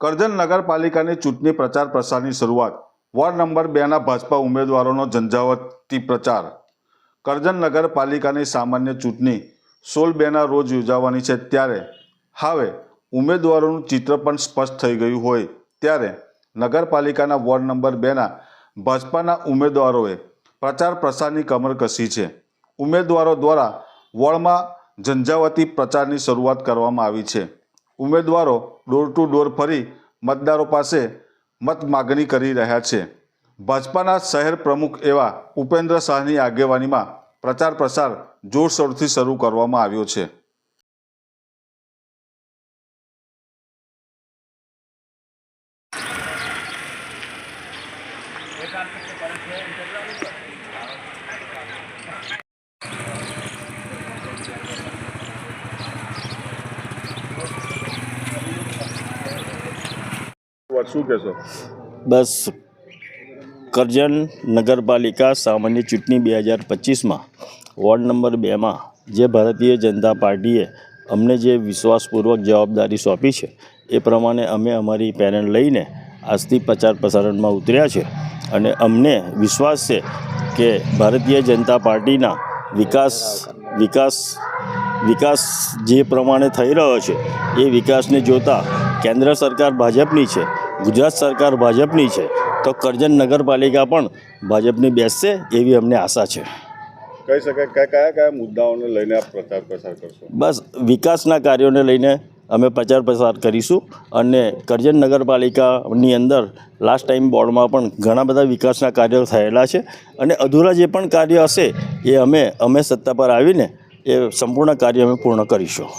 કરજણ નગરપાલિકાની ચૂંટણી પ્રચાર પ્રસારની શરૂઆત. વોર્ડ નંબર બેના ભાજપા ઉમેદવારોનો ઝંઝાવતી પ્રચાર. કરજણ નગરપાલિકાની સામાન્ય ચૂંટણી સોળ બેના રોજ યોજાવાની છે ત્યારે. હવે ઉમેદવારોનું ચિત્ર પણ સ્પષ્ટ થઈ ગયું હોય ત્યારે નગરપાલિકાના વોર્ડ નંબર બેના ભાજપાના ઉમેદવારોએ પ્રચાર પ્રસારની કમર કસી છે. ઉમેદવારો દ્વારા વોર્ડમાં ઝંઝાવતી પ્રચારની શરૂઆત કરવામાં આવી છે. ઉમેદવારો ડોર ટુ ડોર ફરી મતદારો પાસે મત માગણી કરી રહ્યા છે. ભાજપાના શહેર પ્રમુખ એવા ઉપેન્દ્ર શાહની આગેવાનીમાં પ્રચાર પ્રસાર જોરશોરથી શરૂ કરવામાં આવ્યો છે. શું કહેશો? બસ, કરજણ નગરપાલિકા સામાન્ય ચૂંટણી બે હજાર પચીસમાં, વોર્ડ નંબર બેમાં, જે ભારતીય જનતા પાર્ટીએ અમને જે વિશ્વાસપૂર્વક જવાબદારી સોંપી છે, એ પ્રમાણે અમે અમારી પેનલ લઈને આજથી પ્રચાર પ્રસારણમાં ઉતર્યા છે. અને અમને વિશ્વાસ છે કે ભારતીય જનતા પાર્ટીના વિકાસ વિકાસ વિકાસ જે પ્રમાણે થઈ રહ્યો છે, એ વિકાસને જોતા કેન્દ્ર સરકાર ભાજપની છે ગુજરાત સરકાર ભાજપની છે તો કરજણ નગરપાલિકા પણ ભાજપની બેસશે એવી અમને આશા છે. કહી શકાય કયા કયા કયા મુદ્દાઓને લઈને આપ પ્રચાર પ્રસાર કરશો? બસ વિકાસના કાર્યોને લઈને અમે પ્રચાર પ્રસાર કરીશું અને કરજણ નગરપાલિકાની અંદર લાસ્ટ ટાઈમ બોર્ડમાં પણ ઘણા બધા વિકાસના કાર્યો થયેલા છે અને અધૂરા જે પણ કાર્ય હશે એ અમે અમે સત્તા પર આવીને એ સંપૂર્ણ કાર્ય અમે પૂર્ણ કરીશું.